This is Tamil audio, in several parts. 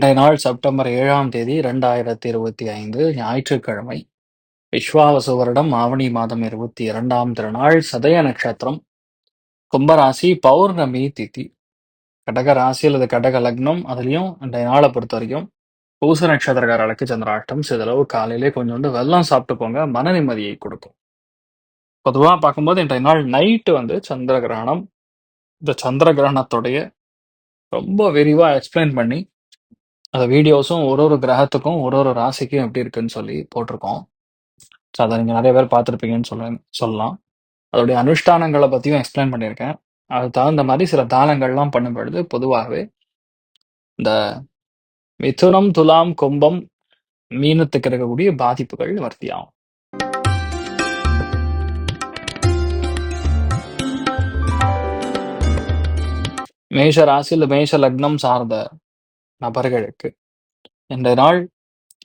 இன்றைய நாள் செப்டம்பர் ஏழாம் தேதி ரெண்டாயிரத்தி இருபத்தி ஐந்து ஞாயிற்றுக்கிழமை. விஸ்வாவசு வருடம் ஆவணி மாதம் இருபத்தி இரண்டாம் திருநாள் சதய நட்சத்திரம். கும்பராசி பௌர்ணமி திதி. கடக ராசி அல்லது கடக லக்னம் அதுலேயும் இன்றைய நாளை பொறுத்த வரைக்கும் பூச நட்சத்திரக்காரர்களுக்கு சந்திராட்டம் சிதளவு காலையிலே கொஞ்சோண்டு வெள்ளம் சாப்பிட்டு போங்க மன நிம்மதியை கொடுக்கும். பொதுவாக பார்க்கும்போது இன்றைய நாள் நைட்டு வந்து சந்திர கிரகணம். இந்த சந்திர கிரகணத்துடைய ரொம்ப விரிவாக எக்ஸ்பிளைன் பண்ணி அந்த வீடியோஸும் ஒரு ஒரு கிரகத்துக்கும் ஒரு ஒரு ராசிக்கும் எப்படி இருக்குன்னு சொல்லி போட்டிருக்கோம். ஸோ அதை நீங்கள் நிறைய பேர் பார்த்துருப்பீங்கன்னு சொல்ல சொல்லலாம். அதோடைய அனுஷ்டானங்களை பற்றியும் எக்ஸ்பிளைன் பண்ணியிருக்கேன். அது தகுந்த மாதிரி சில தானங்கள்லாம் பண்ணும் பொழுது பொதுவாகவே இந்த மிதுனம் துலாம் கும்பம் மீனத்துக்கு இருக்கக்கூடிய பாதிப்புகள் வர்த்தியாகும். மேஷ ராசியில் மேஷ லக்னம் சார்ந்த நபர்களுக்கு. இந்த நாள்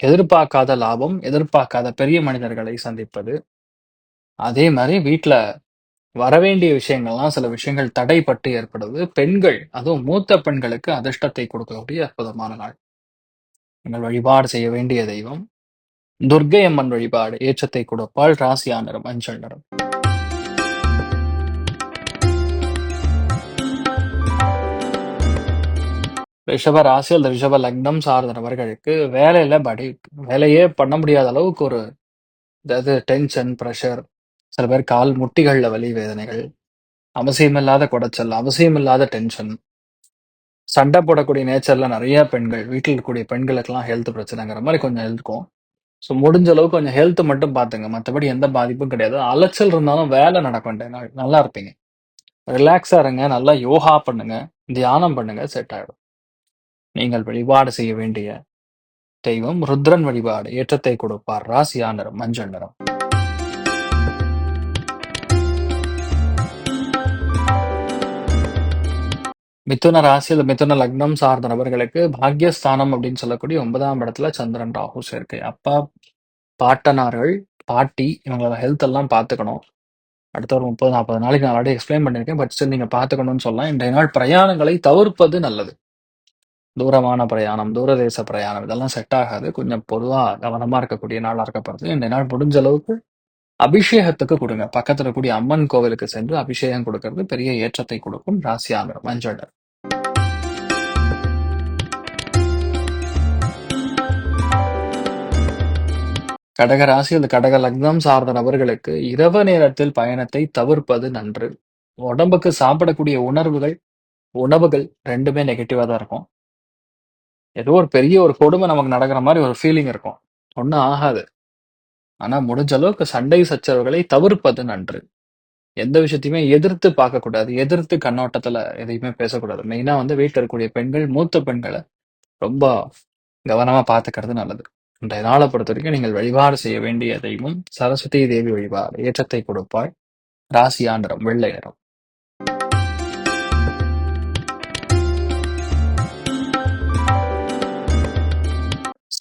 எதிர்பார்க்காத லாபம் எதிர்பார்க்காத பெரிய மனிதர்களை சந்திப்பது. அதே மாதிரி வீட்டில் வரவேண்டிய விஷயங்கள்லாம் சில விஷயங்கள் தடைப்பட்டு ஏற்படுவது. பெண்கள் அதுவும் மூத்த பெண்களுக்கு அதிர்ஷ்டத்தை கொடுக்கக்கூடிய அற்புதமான நாள். நீங்கள் வழிபாடு செய்ய வேண்டிய தெய்வம். துர்க்கை அம்மன் வழிபாடு ஏற்றத்தை கொடுப்பால் ராசியா நிறம் அஞ்சல் நிறம் ரிஷப ராசி அல்லது ரிஷப லக்னம் சார்ந்த நபர்களுக்கு வேலையில படி வேலையே பண்ண முடியாத அளவுக்கு ஒரு அதாவது டென்ஷன் ப்ரெஷர் சில பேர் கால் முட்டிகளில் வலி வேதனைகள். அவசியமில்லாத குடைச்சல் அவசியமில்லாத டென்ஷன் சண்டை போடக்கூடிய நேச்சர்ல நிறைய பெண்கள் வீட்டில் இருக்கக்கூடிய பெண்களுக்கெல்லாம் ஹெல்த் பிரச்சனைங்கிற மாதிரி கொஞ்சம் இருக்கும். ஸோ முடிஞ்ச அளவுக்கு கொஞ்சம் ஹெல்த் மட்டும் பார்த்துங்க. மற்றபடி எந்த பாதிப்பும் கிடையாது. அலைச்சல் இருந்தாலும் வேலை நடக்க நாள் நல்லா இருப்பீங்க. ரிலாக்ஸா இருங்க. நல்லா யோகா பண்ணுங்க. தியானம் பண்ணுங்க. செட் ஆகிடும் நீங்கள் வழிபாடு செய்ய வேண்டிய தெய்வம் ருத்ரன் வழிபாடு. ஏற்றத்தை கொடுப்பார். ராசியா நிறம் மஞ்சள் நிறம். மிதுன ராசி அல்லது மிதுன லக்னம் சார்ந்த நபர்களுக்கு பாக்யஸ்தானம் அப்படின்னு சொல்லக்கூடிய ஒன்பதாம் இடத்துல சந்திரன் ராகு சேர்க்கை. அப்பா பாட்டனார்கள் பாட்டி இவங்களோட ஹெல்த் எல்லாம் பார்த்துக்கணும். அடுத்த ஒரு முப்பது நாற்பது நாளைக்கு நான் ஆல்ரெடி எக்ஸ்பிளைன் பண்ணியிருக்கேன். பட் நீங்க நீங்கள் பார்த்துக்கணும்னு சொல்லலாம். இன்றைய நாள் பிரயாணங்களை தவிர்ப்பது நல்லது. தூரமான பிரயாணம் தூரதேச பிரயாணம் இதெல்லாம் செட் ஆகாது. கொஞ்சம் பொதுவாக கவனமாக இருக்கக்கூடிய நாளாக இருக்கப்படுது இந்த நாள் முடிஞ்ச அளவுக்கு அபிஷேகத்துக்கு கொடுங்க. பக்கத்தில் கூடிய அம்மன் கோவிலுக்கு சென்று அபிஷேகம் கொடுக்கறது பெரிய ஏற்றத்தை கொடுக்கும். ராசியாக மஞ்சள் கடக ராசி அல்லது கடக லக்னம் சார்ந்த நபர்களுக்கு இரவு நேரத்தில் பயணத்தை தவிர்ப்பது நன்று. உடம்புக்கு சாப்பிடக்கூடிய உணர்வுகள் உணவுகள் ரெண்டுமே நெகட்டிவாக தான் இருக்கும். ஏதோ ஒரு பெரிய ஒரு கொடுமை நமக்கு நடக்கிற மாதிரி ஒரு ஃபீலிங் இருக்கும். ஒன்றும் ஆகாது. ஆனா முடிஞ்ச அளவுக்கு சண்டை சச்சரவுகளை தவிர்ப்பது நன்று. எந்த விஷயத்தையுமே எதிர்த்து பார்க்கக்கூடாது. எதிர்த்து கண்ணோட்டத்துல எதையுமே பேசக்கூடாது. மெயினா வந்து வீட்டில் இருக்கக்கூடிய பெண்கள் மூத்த பெண்களை ரொம்ப கவனமா பார்த்துக்கிறது நல்லது. இன்றைய நாளை பொறுத்த வரைக்கும் நீங்கள் வழிபாடு செய்ய வேண்டிய தெய்வம் சரஸ்வதி தேவி வழிபாடு ஏற்றத்தை கொடுப்பாய். ராசி ஆண்டரம் வெள்ளை நிறம்.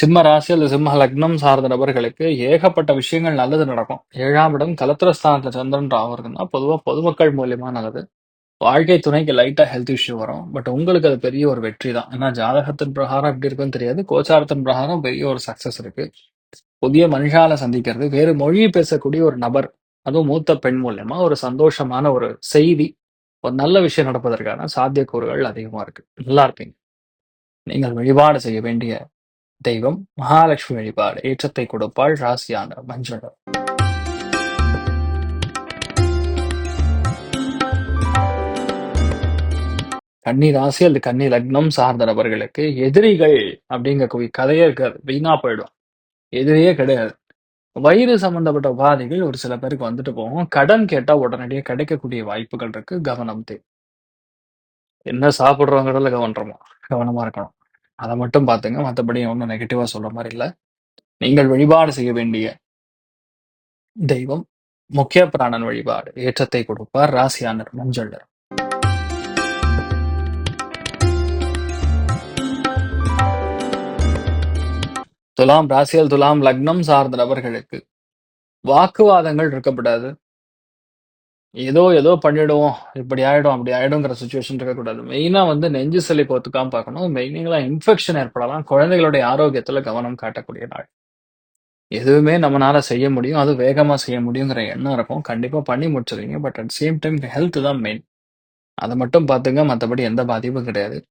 சிம்ம ராசி அல்லது சிம்ம லக்னம் சார்ந்த நபர்களுக்கு ஏகப்பட்ட விஷயங்கள் நல்லது நடக்கும். ஏழாம் இடம் கலத்திரஸ்தானத்துல சந்திரன் ராவதுன்னா பொதுவாக பொதுமக்கள் மூலியமா நல்லது. வாழ்க்கை துணைக்கு லைட்டா ஹெல்த் இஷ்யூ வரும். பட் உங்களுக்கு அது பெரிய ஒரு வெற்றி தான். ஏன்னா ஜாதகத்தின் பிரகாரம் எப்படி இருக்குன்னு தெரியாது. கோச்சாரத்தின் பிரகாரம் பெரிய ஒரு சக்சஸ் இருக்கு. புதிய மனுஷால சந்திக்கிறது. வேறு மொழியை பேசக்கூடிய ஒரு நபர் அதுவும் மூத்த பெண் மூலியமா ஒரு சந்தோஷமான ஒரு செய்தி, ஒரு நல்ல விஷயம் நடப்பதற்கான சாத்தியக்கூறுகள் அதிகமா இருக்கு. நல்லா இருப்பீங்க. நீங்கள் வழிபாடு செய்ய வேண்டிய தெய்வம் மகாலட்சுமி வழிபாடு. ஏற்றத்தை கொடுப்பாள். ராசியான மஞ்சள் கன்னி ராசி அல்லது கன்னி லக்னம் சார்ந்த நபர்களுக்கு எதிரிகள் அப்படிங்கக்கூடிய கதையே இருக்காது. வீணா போயிடும். எதிரியே கிடையாது. வயிறு சம்பந்தப்பட்ட உபாதைகள் ஒரு சில பேருக்கு வந்துட்டு போகும். கடன் கேட்டா உடனடியே கிடைக்கக்கூடிய வாய்ப்புகள் இருக்கு. கவனம் தேவை. என்ன சாப்பிடுறோங்கிறதுல கவனமா கவனமா இருக்கணும். அதை மட்டும் பார்த்துங்க. மத்தபடி ஒன்றும் நெகட்டிவா சொல்ற மாதிரி இல்ல. நீங்கள் வழிபாடு செய்ய வேண்டிய தெய்வம் முக்கிய பிராணன் வழிபாடு. ஏற்றத்தை கொடுப்பார். ராசியானர் நிறம் மஞ்சள் துலாம் ராசியல் துலாம் லக்னம் சார்ந்த நபர்களுக்கு வாக்குவாதங்கள் இருக்கப்படாது ஏதோ ஏதோ பண்ணிடுவோம். இப்படி ஆயிடும், அப்படி ஆயிடுங்கிற சுச்சுவேஷன் இருக்கக்கூடாது. மெயினா வந்து நெஞ்சு சளி ஒத்துக்காம பார்க்கணும். மெயினா இன்ஃபெக்ஷன் ஏற்படலாம். குழந்தைகளுடைய ஆரோக்கியத்துல கவனம் காட்டக்கூடிய நாள். எதுவுமே நம்மனால செய்ய முடியும். அது வேகமா செய்ய முடியுங்கிற எண்ணம் இருக்கும். கண்டிப்பா பண்ணி முடிச்சிருவீங்க. But at same time health தான் மெயின். அதை மட்டும் பார்த்துங்க. மற்றபடி எந்த பாதிப்பும் கிடையாது.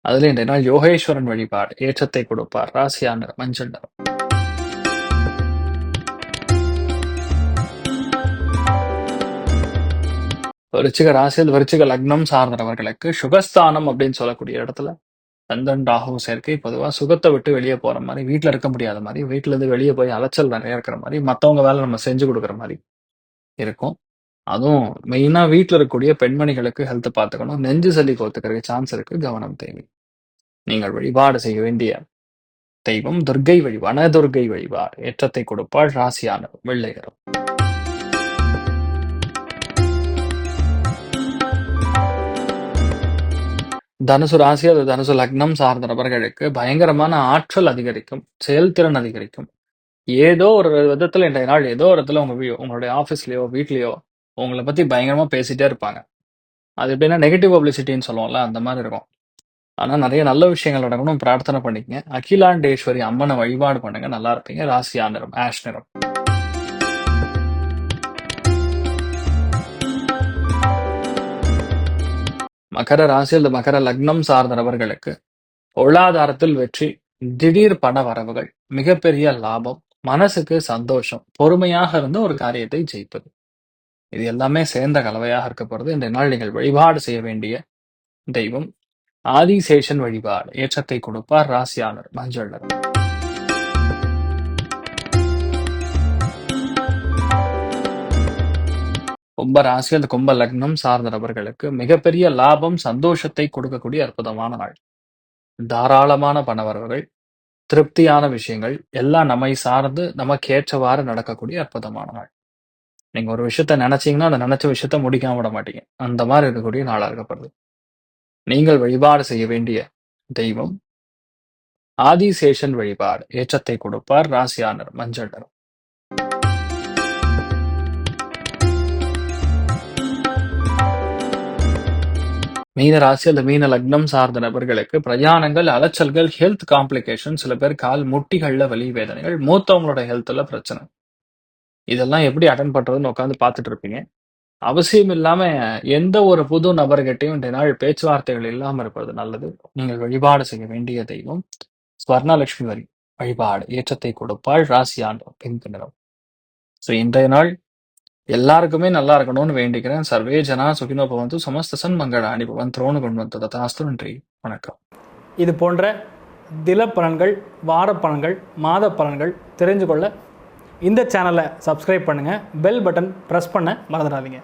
அதுல இன்றைய நாள் யோகேஸ்வரன் வழிபாடு. ஏற்றத்தை கொடுப்பார். ராசியான மஞ்சள் நிறம். விருச்சிக ராசியில் விருச்சிக லக்னம் சார்ந்தவர்களுக்கு சுகஸ்தானம் அப்படின்னு சொல்லக்கூடிய இடத்துல சந்தன் ராகு சேர்க்கை பொதுவா சுகத்தை விட்டு வெளியே போற மாதிரி வீட்டில் இருக்க முடியாத மாதிரி வீட்ல இருந்து வெளியே போய் அலைச்சல் நிறைய இருக்கிற மாதிரி மற்றவங்க வேலை நம்ம செஞ்சு கொடுக்குற மாதிரி இருக்கும். அதுவும் மெயினா வீட்டில் இருக்கக்கூடிய பெண்மணிகளுக்கு ஹெல்த் பார்த்துக்கணும். நெஞ்சு சளி கோத்துக்கிறதுக்கு சான்ஸ் இருக்கு. கவனம் தேவை. நீங்கள் வழிபாடு செய்ய வேண்டிய தெய்வம் துர்க்கை வழி வனதுர்கை வழிபாடு. ஏற்றத்தை கொடுப்பாள். ராசியான வெள்ளையரும் தனுசு ராசி அல்லது தனுசு லக்னம் சார்ந்த நபர்களுக்கு பயங்கரமான ஆற்றல் அதிகரிக்கும். செயல்திறன் அதிகரிக்கும். ஏதோ ஒரு விதத்துல இன்றைய நாள் ஏதோ ஒரு இடத்துல உங்க வீ உங்களுடைய ஆஃபீஸ்லயோ, வீட்லயோ உங்களை பத்தி பயங்கரமா பேசிட்டே இருப்பாங்க. அது எப்படின்னா நெகட்டிவ் பப்ளிசிட்டின்னு சொல்லுவோம்ல, அந்த மாதிரி இருக்கும். ஆனா நிறைய நல்ல விஷயங்கள் நடக்கணும் பிரார்த்தனை பண்ணிக்கங்க. அகிலாண்டேஸ்வரி அம்மனை வழிபாடு பண்ணுங்க. நல்லா இருப்பீங்க. ராசியா ஆந்திரம் ஆஷ் நிறம். மகர ராசி அல்லது மகர லக்னம் சார்ந்த நபர்களுக்கு பொருளாதாரத்தில் வெற்றி, திடீர் பண வரவுகள், மிகப்பெரிய லாபம், மனசுக்கு சந்தோஷம், பொறுமையாக இருந்து ஒரு காரியத்தை ஜெயிப்பது. இது எல்லாமே சேர்ந்த கலவையாக இருக்க போறது. இந்த நாள் நீங்கள் வழிபாடு செய்ய வேண்டிய தெய்வம் ஆதிசேஷன் வழிபாடு. ஏற்றத்தை கொடுப்பார். ராசியாளர் மஞ்சள் கும்ப ராசி அல்லது கும்ப லக்னம் சார்ந்த நபர்களுக்கு மிகப்பெரிய லாபம், சந்தோஷத்தை கொடுக்கக்கூடிய அற்புதமான நாள். தாராளமான பணவரவுகள், திருப்தியான விஷயங்கள் எல்லாம் நம்மை சார்ந்து நமக்கு ஏற்றவாறு நடக்கக்கூடிய அற்புதமான நாள். நீங்க ஒரு விஷயத்த நினைச்சீங்கன்னா, அந்த நினைச்ச விஷயத்த முடிக்காம விட மாட்டீங்க. அந்த மாதிரி இருக்கக்கூடிய நாளா இருக்கப்படுது. நீங்கள் வழிபாடு செய்ய வேண்டிய தெய்வம் ஆதிசேஷன் வழிபாடு. ஏற்றத்தை கொடுப்பார். ராசியா மஞ்சள் நிறம். மீன ராசி அல்லது மீன லக்னம் சார்ந்த நபர்களுக்கு பிரயாணங்கள், அலைச்சல்கள், ஹெல்த் காம்ப்ளிகேஷன் சில பேர் கால் முட்டிகள்ல வலி வேதனைகள், மூத்தவங்களோட ஹெல்த்ல பிரச்சனை. இதெல்லாம் எப்படி அட்டன் பண்றதுன்னு உட்கார்ந்து பார்த்துட்டு இருப்பீங்க. அவசியம் இல்லாம எந்த ஒரு புது நபர்கிட்டயும் இன்றைய நாள் பேச்சுவார்த்தைகள் இல்லாமல் இருப்பது நல்லது. நீங்கள் வழிபாடு செய்ய வேண்டிய தெய்வம் ஸ்வர்ணலட்சுமி வரி வழிபாடு. ஏற்றத்தை கொடுப்பாள். ராசியாண்டு பின் நிறம். ஸோ இன்றைய நாள் எல்லாருக்குமே நல்லா இருக்கணும்னு வேண்டிக்கிறேன். சர்வே ஜனா சுகினோ பவந்து சமஸ்த மங்கள அனுபவன் ரோணு கொண்டு வந்தது ததாஸ்து நன்றி வணக்கம். இது போன்ற தில பலன்கள் வார பலன்கள் மாத பலன்கள் தெரிஞ்சு கொள்ள இந்த சேனலை சப்ஸ்கிரைப் பண்ணுங்கள் பெல் பட்டன் ப்ரெஸ் பண்ண மறந்துடாதீங்க